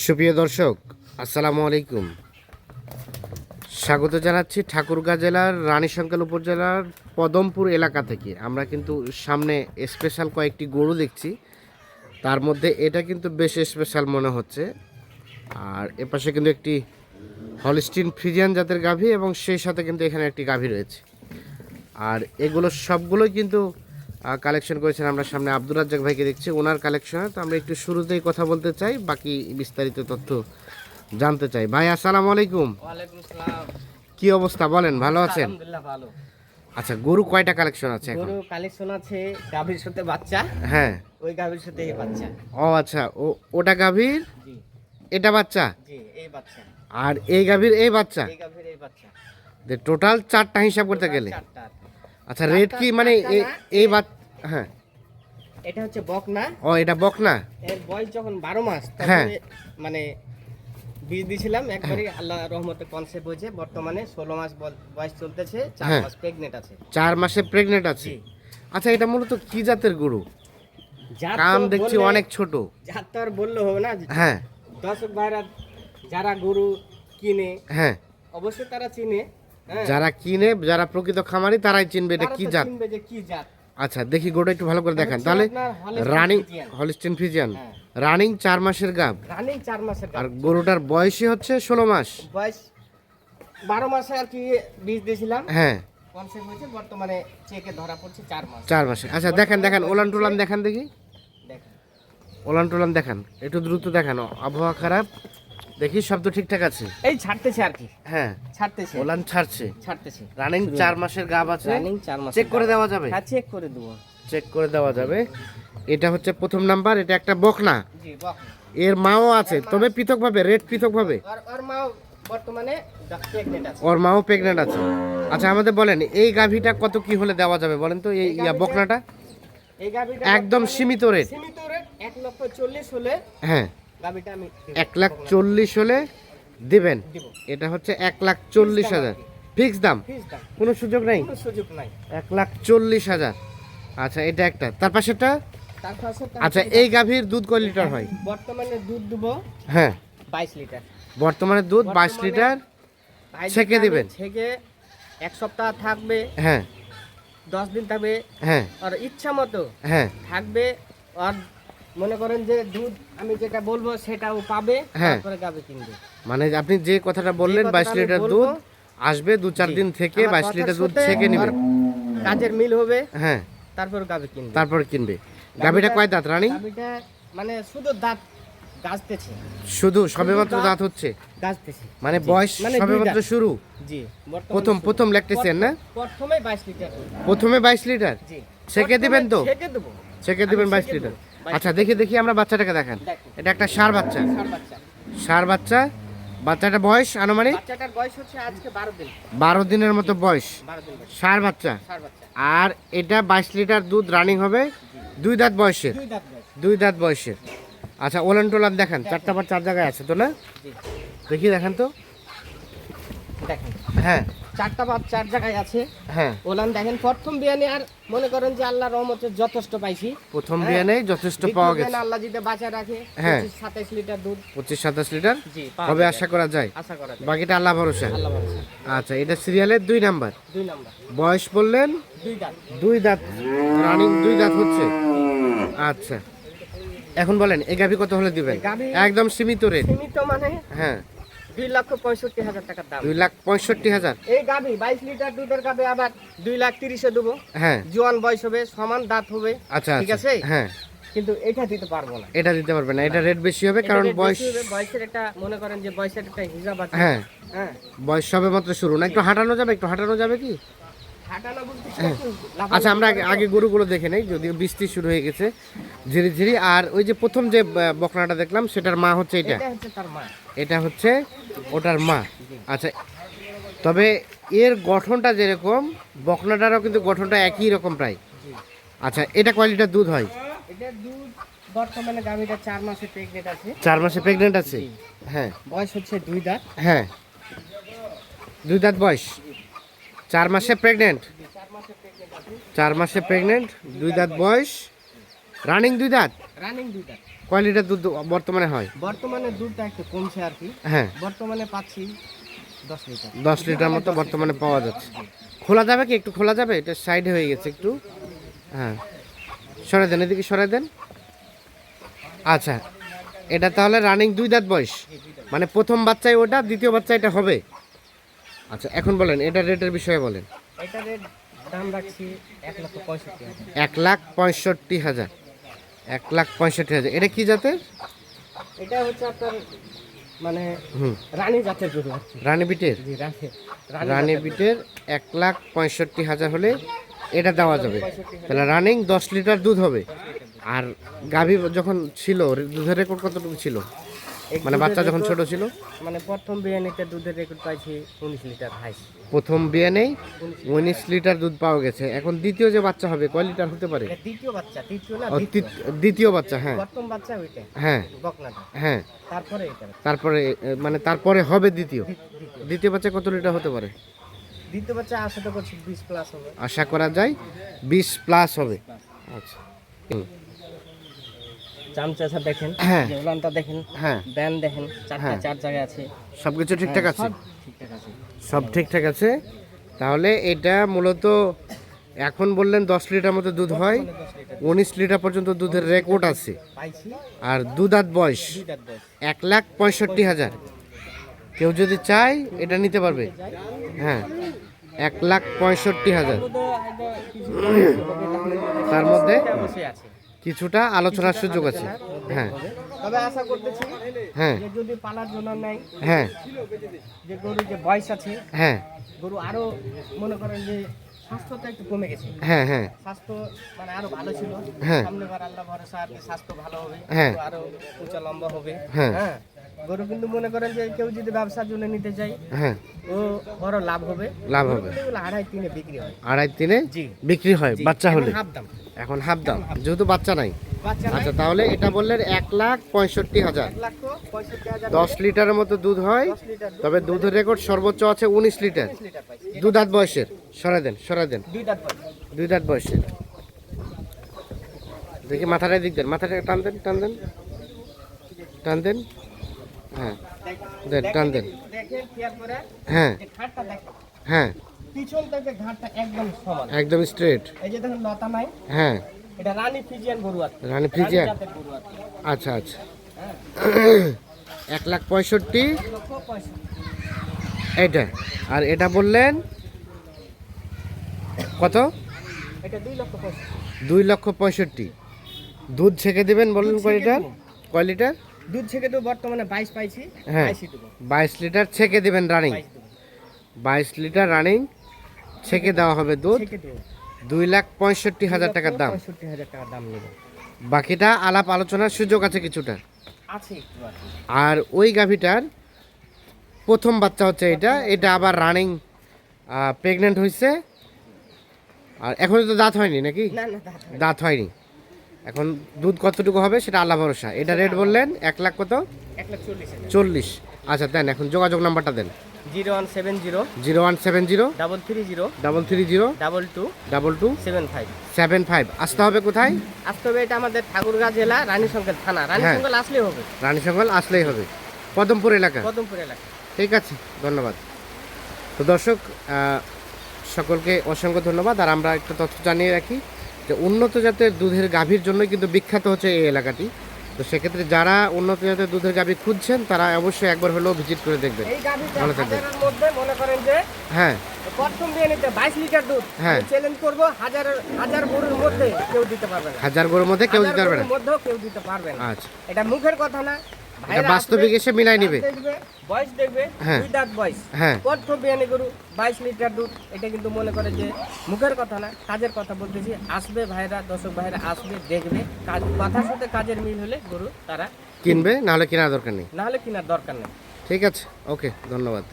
সুপ্রিয় দর্শক, আসসালামু আলাইকুম। স্বাগত জানাচ্ছি ঠাকুরগাঁ জেলার রানীশঙ্কাল উপজেলার পদমপুর এলাকা থেকে। আমরা কিন্তু সামনে স্পেশাল কয়েকটি গরু দেখছি। তার মধ্যে এটা কিন্তু বেশ স্পেশাল মনে হচ্ছে। আর এপাশে কিন্তু একটি হলিস্টিন ফ্রিজিয়ান জাতের গাভী এবং সেই সাথে কিন্তু এখানে একটি গাভী রয়েছে। আর এগুলো সবগুলোই কিন্তু কালেকশন করেছেন আমরা সামনে আব্দুর রাজ্জাক ভাইকে দেখছি। ওনার কালেকশন তো আমরা একটু শুরুতেই কথা বলতে চাই বাকি বিস্তারিত তথ্য জানতে চাই। ভাই আসসালামু আলাইকুম। কি অবস্থা বলেন ভালো আছেন? আচ্ছা গরু কয়টা কালেকশন আছে এখন? গরু কালেকশন আছে গাভীর সাথে বাচ্চা হ্যাঁ। ওই গাভীর সাথে এই বাচ্চা। ও আচ্ছা ও ওটা গাভীর? জি। এটা বাচ্চা? জি এই বাচ্চা। আর এই গাভীর এই বাচ্চা? এই গাভীর এই বাচ্চা। টোটাল চারটা হিসাব করতে গেলে? চারটা। আচ্ছা রেট কি মানে এই বাচ হ্যাঁ। এটা হচ্ছে বকনা। ও এটা বকনা? এর বয়স যখন বারো মাস হ্যাঁ। তখন মানে বীজ দিয়েছিলাম একবারই আল্লাহ রহমতে কনসেপ্ট হয়েছে। বর্তমানে ষোলো মাস বয়স চলতেছে চার হ্যাঁ। মাস প্রেগনেন্ট আছে। চার মাসে প্রেগনেন্ট আছে? আচ্ছা এটা মূলত কি জাতের গরু? যার কান দেখছি অনেক ছোট। যার তো আর বললে হবে না। হ্যাঁ। দর্শক ভাইরা যারা গরু কিনে হ্যাঁ। অবশ্যই তারা চিনে। হ্যাঁ যারা কিনে যারা প্রকৃত খামারি তারাই চিনবে এটা কি জাত। চিনবে যে কি জাত। আচ্ছা দেখি গোটা একটু ভালো করে দেখান। তাহলে রানিং। হলিস্টিন ফিজিয়ান হ্যাঁ। রানিং চার মাসের গাব। রানিং চার মাসের আর গরুটার বয়সই হচ্ছে ষোলো মাস। বয়স বারো মাসে আর কি বীজ দিয়েছিলাম। হ্যাঁ। কনসেপ্ট হয়েছে বর্তমানে চেকে ধরা পড়ছে চার মাস। চার মাসে। আচ্ছা দেখেন দেখেন ওলান টোলান দেখান দেখি। ওলান টোলান দেখান একটু দ্রুত দেখান। আবহাওয়া খারাপ। দেখি শব্দ ঠিকঠাক আছে? এই ছাড়তেছে আর কি। হ্যাঁ। ছাড়তেছে। ওলান ছাড়ছে। ছাড়তেছে। রানিং চার মাসের গাব আছে। রানিং চার মাস চেক করে দেওয়া যাবে? হ্যাঁ চেক করে দেবো। চেক করে দেওয়া যাবে। এটা হচ্ছে প্রথম নাম্বার এটা একটা বকনা। জি বক এর মাও আছে তবে পৃথকভাবে রেট পৃথকভাবে। আর ওর মাও বর্তমানে প্রেগনেন্ট আছে। ওর মাও প্রেগনেন্ট আছে। আচ্ছা আমাদের বলেন এই গাভীটা কত কি হলে দেওয়া যাবে বলেন তো? এই ইয়া বকনাটা? এই গাভিটা একদম সীমিত রেট। সীমিত রেট এক লক্ষ চল্লিশ হলে হ্যাঁ। এক লাখ চল্লিশ হলে দিবেন। দিব। এটা হচ্ছে এক লাখ চল্লিশ হাজার। ফিক্স দাম? কোনো সুযোগ নেই? সুযোগ নাই। এক লাখ চল্লিশ হাজার। আচ্ছা এটা একটা। তার পাশেরটা? তার পাশে তার- আচ্ছা এই গাভীর দুধ কয় লিটার হয়? বর্তমানে দুধ দেবো হ্যাঁ। বাইশ লিটার। বর্তমানে দুধ বাইশ লিটার। ছেঁকে দিবেন? ছেঁকে এক সপ্তাহ থাকবে। হ্যাঁ। দশ দিন থাকবে। হ্যাঁ। আর ইচ্ছা মতো হ্যাঁ। থাকবে। আর মনে করেন যে দুধ আমি যেটা বলব সেটাও পাবে হ্যাঁ। তারপরে গাবে কিনবে। মানে আপনি যে কথাটা বললেন বাইশ লিটার দুধ আসবে দু চার দিন থেকে বাইশ লিটার দুধ সাথে ছেঁকে নিবে। কাজের মিল হবে হ্যাঁ। তারপর গাবে কিনবে। তারপর কিনবে। গাভীটা কয় দাঁত রানিং? গাবিটা মানে শুধু দাঁত গাছতেছে। শুধু সবেমাত্র দাঁত- হচ্ছে? গাছতেছে। মানে বয়স মানে সবেমাত্র শুরু? জি। প্রথম প্রথম ল্যাকটেসিয়ান না? প্রথমে বাইশ লিটার প্রথমে বাইশ লিটার? জি। ছেঁকে দিবেন তো? ছেঁকে দেবো। ছেঁকে দিবেন আমি বাইশ ছেঁকে লিটার। দেবো, 22 আচ্ছা দেখি দেখি আমরা বাচ্চাটাকে দেখেন। এটা একটা সার বাচ্চা। সার বাচ্চা। বাচ্চাটা বয়স আনুমানিক? বাচ্চাটার বয়স হচ্ছে আজকে বারো দিন। বারো দিনের মতো বয়স। সার বাচ্চা। আর এটা বাইশ লিটার দুধ রানিং হবে দুই দাঁত বয়সের? দুই দাঁত বয়সের। আচ্টা ওলান টোলান দেখান। চারটা বার চার জায়গায় আছে তো না? দেখি দেখান তো। দেখেন। হ্যাঁ। চারটা বা চার জায়গায় আছে। হ্যাঁ। ওলান দেখেন প্রথম বিয়ানে আর মনে করেন যে আল্লাহ রহমতে যথেষ্ট পাইছি। প্রথম হ্যাঁ। বিয়ানে যথেষ্ট পাওয়া গেছে। আল্লাহ যদি বাঁচা রাখে হ্যাঁ। পঁচিশ সাতাইশ লিটার দুধ। পঁচিশ সাতাশ লিটার? জি হবে আশা করা যায়। আশা করা যায়। বাকিটা আল্লাহ ভরসা। আল্লাহ ভরসা। আচ্ছা এটা সিরিয়ালের দুই নাম্বার। দুই নাম্বার। বয়স বললেন? দুই দাঁত। দুই দাঁত। রানিং দুই দাঁত হচ্ছে। আচ্ছা। এখন বলেন এই গাভি কত হলে দিবেন? একদম সীমিত রেট। সীমিত মানে? হ্যাঁ। দুই লক্ষ পঁয়ষট্টি হাজার টাকার দাম। দুই লাখ পঁয়ষট্টি হাজার। এই গাভি বাইশ লিটার দুধের গাভি আবার দুই লাখ তিরিশে দেবো। হ্যাঁ। জোয়ান বয়স হবে সমান দাঁত হবে আচ্ছা ঠিক আচ্ছা। আছে? হ্যাঁ। কিন্তু এটা দিতে পারব না। এটা দিতে পারবে না এটা রেট বেশি হবে কারণ বয়স বয়সের একটা মনে করেন যে বয়সের একটা হিসাব আছে। হ্যাঁ। হ্যাঁ। বয়স সবে মাত্র শুরু না একটু হাঁটানো যাবে একটু হাঁটানো যাবে কি? আচ্ছা আমরা আগে গরুগুলো দেখে নেই যদিও বৃষ্টি শুরু হয়ে গেছে ঝিরি ঝিরি আর ওই যে প্রথম যে বকনাটা দেখলাম সেটার মা হচ্ছে এটা। এটা হচ্ছে ওটার মা। আচ্ছা তবে এর গঠনটা যেরকম বকনাটারও কিন্তু গঠনটা একই রকম প্রায়। আচ্ছা এটা কয় লিটার দুধ হয়? এটা দুধ বর্তমানে গাভিটা চার মাসে প্রেগনেন্ট আছে। চার মাসে প্রেগনেন্ট আছে? হ্যাঁ। বয়স হচ্ছে দুই দাঁত। হ্যাঁ। দুই দাঁত বয়স? চার মাসে প্রেগনেন্ট চার মাসে প্রেগনেন্ট দুই দাঁত বয়স। রানিং দুই দাঁত? রানিং দুই দাঁত। কয় লিটার দুধ বর্তমানে হয়? বর্তমানে দুধটা একটু কমছে আর কি। হ্যাঁ। বর্তমানে পাচ্ছি দশ লিটার। দশ লিটার মতো বর্তমানে পাওয়া যাচ্ছে। খোলা যাবে কি? একটু খোলা যাবে? এটা সাইডে হয়ে গেছে একটু। হ্যাঁ। সরাই দেন এদিকে সরাই দেন। আচ্ছা এটা তাহলে রানিং দুই দাঁত বয়স। মানে প্রথম বাচ্চায় ওটা দ্বিতীয় বাচ্চা এটা হবে। আচ্ছা এখন বলেন এটা রেটের বিষয়ে বলেন। এটার দাম রাখছি এক লক্ষ পঁয়ষট্টি হাজার। এক লাখ পঁয়ষট্টি হাজার। এক লাখ পঁয়ষট্টি হাজার। এটা কি জাতের? এটা হচ্ছে আপনার মানে রানী জাতের গরু রানী বিটের? রানী বিটের এক লাখ পঁয়ষট্টি হাজার হলে এটা দেওয়া যাবে। তাহলে রানিং দশ লিটার দুধ হবে। আর গাভী যখন ছিল দুধের রেকর্ড কতটুকু ছিল? মানে বাচ্চা যখন ছোট ছিল? মানে প্রথম বিরিয়ানিতে দুধের রেকর্ড পাইছি উনিশ লিটার হাইস। প্রথম বিয়ে নেই উনিশ লিটার দুধ পাওয়া গেছে। এখন দ্বিতীয় যে বাচ্চা হবে কয় লিটার হতে পারে? দ্বিতীয় বাচ্চা তৃতীয় না দ্বিতীয়। বাচ্চা হ্যাঁ। প্রথম বাচ্চা ওইটা হ্যাঁ। হ্যাঁ। তারপরে তারপরে মানে তারপরে হবে দ্বিতীয়? দ্বিতীয়। দ্বিতীয় বাচ্চা কত লিটার হতে পারে? দ্বিতীয় বাচ্চা আশা তো করছি বিশ প্লাস হবে। আশা করা যায় বিশ প্লাস হবে। আচ্ছা। হুম, চামচাছা দেখেন হ্যাঁ। উলানটা দেখেন হ্যাঁ। ব্যান দেখেন চারটা হ্যাঁ। চার জায়গায় আছে। সব কিছু ঠিকঠাক আছে? সব ঠিকঠাক আছে। সব ঠিকঠাক আছে? তাহলে এটা মূলত এখন বললেন দশ লিটার মতো দুধ হয় উনিশ লিটার পর্যন্ত দুধের রেকর্ড আছে। আর দুধাত বয়স এক লাখ পঁয়ষট্টি হাজার। কেউ যদি চায় এটা নিতে পারবে। হ্যাঁ এক লাখ পঁয়ষট্টি হাজার। তার মধ্যে আছে। কিছুটা আলোচনার সুযোগ আছে। হ্যাঁ। তবে আশা করতেছি হ্যাঁ। যদি পালার জন্য নেয় হ্যাঁ। যে গরুর যে বয়স আছে হ্যাঁ। গরু আরও মনে করেন যে স্বাস্থ্যটা একটু কমে গেছে। হ্যাঁ হ্যাঁ। স্বাস্থ্য মানে আরও ভালো ছিল। হ্যাঁ। সামনে বার আল্লাহ ভরসা আর স্বাস্থ্য ভালো হবে। হ্যাঁ। আরও উঁচা লম্বা হবে। হ্যাঁ। হ্যাঁ। গরু কিন্তু মনে করেন যে কেউ যদি ব্যবসার জন্য নিতে চায় হ্যাঁ। ও বড় লাভ হবে। লাভ হবে। আড়াই তিনে বিক্রি হয়। আড়াই তিনে জি। বিক্রি হয় বাচ্চা হলে। হাফ দাম। এখন হাফ দাম। যেহেতু বাচ্চা নাই। আচ্ছা তাহলে এটা বললেন এক লাখ পঁয়ষট্টি হাজার। দশ লিটারের মতো দুধ হয় দুধ, তবে দুধের রেকর্ড সর্বোচ্চ আছে উনিশ লিটার। বিশ লিটার পাইছি। দু দাঁত বয়সের। সরাই দেন সরাই দেন। দুই দাঁত বয়সের। দেখি মাথাটা দিক দেন মাথাটা টান দেন টান দেন। টান দেন। হ্যাঁ দেন টান দেন। হ্যাঁ। হ্যাঁ। পিছন থেকে ঘাটটা একদম সমান। একদম স্ট্রেট এই যে দেখেন লতা নাই হ্যাঁ। এটা রানী ফিজিয়ান গরু আছে। রানী আছে। আচ্ছা আচ্ছা। হ্যাঁ। এক লাখ পঁয়ষট্টি? এইটা। আর এটা বললেন? কত? দুই লক্ষ পঁয়ষট্টি। দুধ ছেঁকে দেবেন বললেন কয় লিটার দেবো। কয় লিটার? দুধ থেকে তো বর্তমানে বাইশ পাইছি হ্যাঁ। বাইশ লিটার ছেঁকে দেবেন রানিং বাইশ লিটার রানিং ছেঁকে দেওয়া হবে দুধ। দুই লাখ পঁয়ষট্টি হাজার টাকার দাম। পঁয়ষট্টি হাজার টাকার দাম নেবে। বাকিটা আলাপ আলোচনার সুযোগ আছে কিছুটা। আছে আর ওই গাভিটার প্রথম বাচ্চা হচ্ছে এটা। এটা আবার রানিং প্রেগনেন্ট হয়েছে আর এখনও তো দাঁত হয়নি নাকি? দাঁত হয়নি। এখন দুধ কতটুকু হবে সেটা আল্লাহ ভরসা। এটা রেট বললেন এক লাখ কত? চল্লিশ। আচ্ছা দেন এখন যোগাযোগ নাম্বারটা দেন। Zero one seven zero zero one seven zero double three zero double three zero double two double two seven five seven five. আসতে হবে কোথায়? আসতে হবে এটা আমাদের ঠাকুরগাঁ জেলা থানা। রানীশঙ্কর আসলেই হবে। আসলেই হবে। পদমপুর এলাকা? কদমপুর এলাকা। ঠিক আছে ধন্যবাদ। তো দর্শক সকলকে অসংখ্য ধন্যবাদ। আর আমরা একটা তথ্য জানিয়ে রাখি যে উন্নত জাতের দুধের গাভীর জন্যই কিন্তু বিখ্যাত হচ্ছে এই এলাকাটি। তো সেক্ষেত্রে যারা উন্নত জাতের দুধের গাভী খুঁজছেন তারা অবশ্যই একবার হলেও ভিজিট করে দেখবেন। ভালো থাকবেন। মনে করেন যে হ্যাঁ। লিটার দুধ হ্যাঁ। চ্যালেঞ্জ করব হাজার হাজার গরুর মধ্যে কেউ দিতে পারবে না। হাজার গরুর মধ্যে কেউ দিতে পারবে না। মধ্যেও কেউ দিতে পারবে না। আচ্ছা। এটা মুখের কথা না এটা বাস্তবিক এসে মিলাই নিবে। বয়স দেখবে হ্যাঁ। দুই দাঁত বয়স। হ্যাঁ। প্রথম বিয়ানি গরু? বাইশ লিটার দুধ। এটা কিন্তু মনে করে যে মুখের কথা না কাজের কথা বলতেছি। আসবে ভাইরা দর্শক ভাইরা আসবে দেখবে। কাজ কথার সাথে কাজের মিল হলে গরু তারা কিনবে নাহলে কেনার দরকার নেই। না হলে কেনার দরকার নেই। ঠিক আছে ওকে ধন্যবাদ।